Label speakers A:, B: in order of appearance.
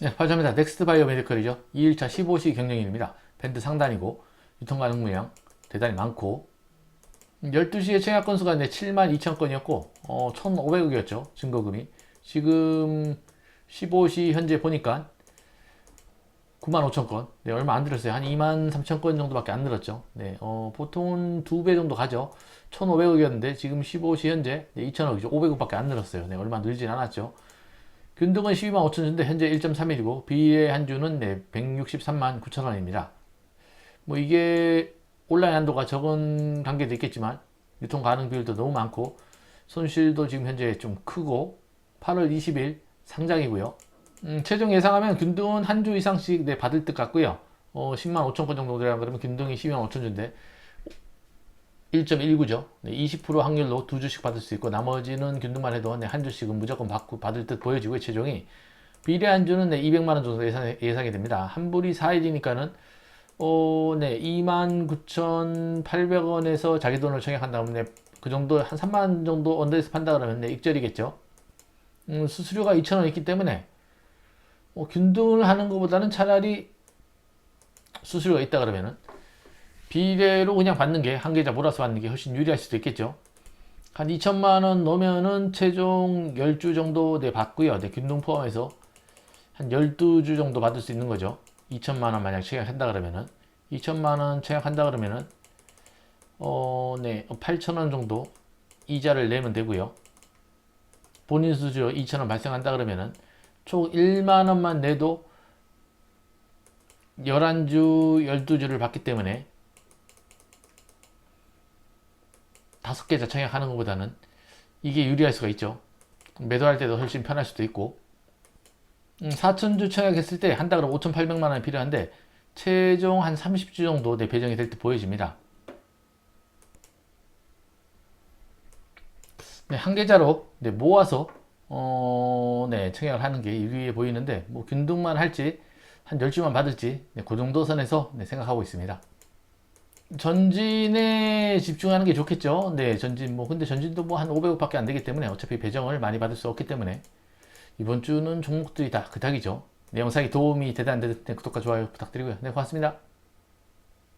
A: 네, 발전입니다. 넥스트 바이오 메디컬이죠. 2일차 15시 경영일입니다. 밴드 상단이고 유통 가능 물량 대단히 많고 12시에 청약 건수가 네, 7만 2천 건이었고 어, 1,500억이었죠. 증거금이. 지금 15시 현재 보니까 9만 5천 건. 네, 얼마 안 들었어요. 한 2만 3천 건 정도밖에 안 늘었죠. 네, 어, 보통은 두 배 정도 가죠. 1,500억이었는데 지금 15시 현재 네, 2천억이죠. 500억밖에 안 늘었어요. 네, 얼마 늘진 않았죠. 균등은 12만 5천 주인데 현재 1.3일이고 비례 한 주는 네, 163만 9천 원입니다. 뭐 이게 온라인 한도가 적은 관계도 있겠지만 유통 가능 비율도 너무 많고 손실도 지금 현재 좀 크고 8월 20일 상장이고요. 음, 최종 예상하면 균등은 한 주 이상씩 네, 받을 듯 같고요. 어, 10만 5천 건 정도 되라 그러면 균등이 12만 5천 주인데 1.19죠. 네, 20% 확률로 두 주씩 받을 수 있고 나머지는 균등만 해도 네, 한 주씩은 무조건 받고 받을 듯 보여지고요. 최종이 비례 한 주는 네, 200만 원 정도 예상, 예상이 됩니다. 한 불이 4일이니까는 어, 네, 29,800원에서 자기 돈을 청약한 다음에 네, 그 정도 한 3만 원 정도 언더에서 판다 그러면 네, 익절이겠죠. 음, 수수료가 2,000원 있기 때문에 어, 균등을 하는 것보다는 차라리 수수료가 있다 그러면은 비례로 그냥 받는 게 한 계좌 몰아서 받는 게 훨씬 유리할 수도 있겠죠. 한 2천만 원 넣으면은 최종 10주 정도 네, 받고요. 네, 균등 포함해서 한 12주 정도 받을 수 있는 거죠. 2천만 원 만약 청약한다 그러면은 2천만 원 청약한다 그러면은 어, 네, 8천 원 정도 이자를 내면 되고요. 본인 수수료 2천 원 발생한다 그러면은 총 1만 원만 내도 11주, 12주를 받기 때문에 다섯 계좌 청약하는 것보다는 이게 유리할 수가 있죠. 매도할 때도 훨씬 편할 수도 있고 4천주 청약했을 때한 달으로 5,800만 원이 필요한데 최종 한 30주 정도 내 배정이 될 때 보여집니다. 네, 한 계좌로 네, 모아서 어, 네, 청약을 하는 게 유리해 보이는데 뭐 균등만 할지 한 10주만 받을지 네, 그 정도 선에서 네, 생각하고 있습니다. 전진에 집중하는 게 좋겠죠. 네, 전진 뭐 근데 전진도 뭐 한 500억밖에 안 되기 때문에 어차피 배정을 많이 받을 수 없기 때문에 이번 주는 종목들이 다 그닥이죠. 네, 영상이 도움이 되다 안 되든 구독과 좋아요 부탁드리고요. 네, 고맙습니다.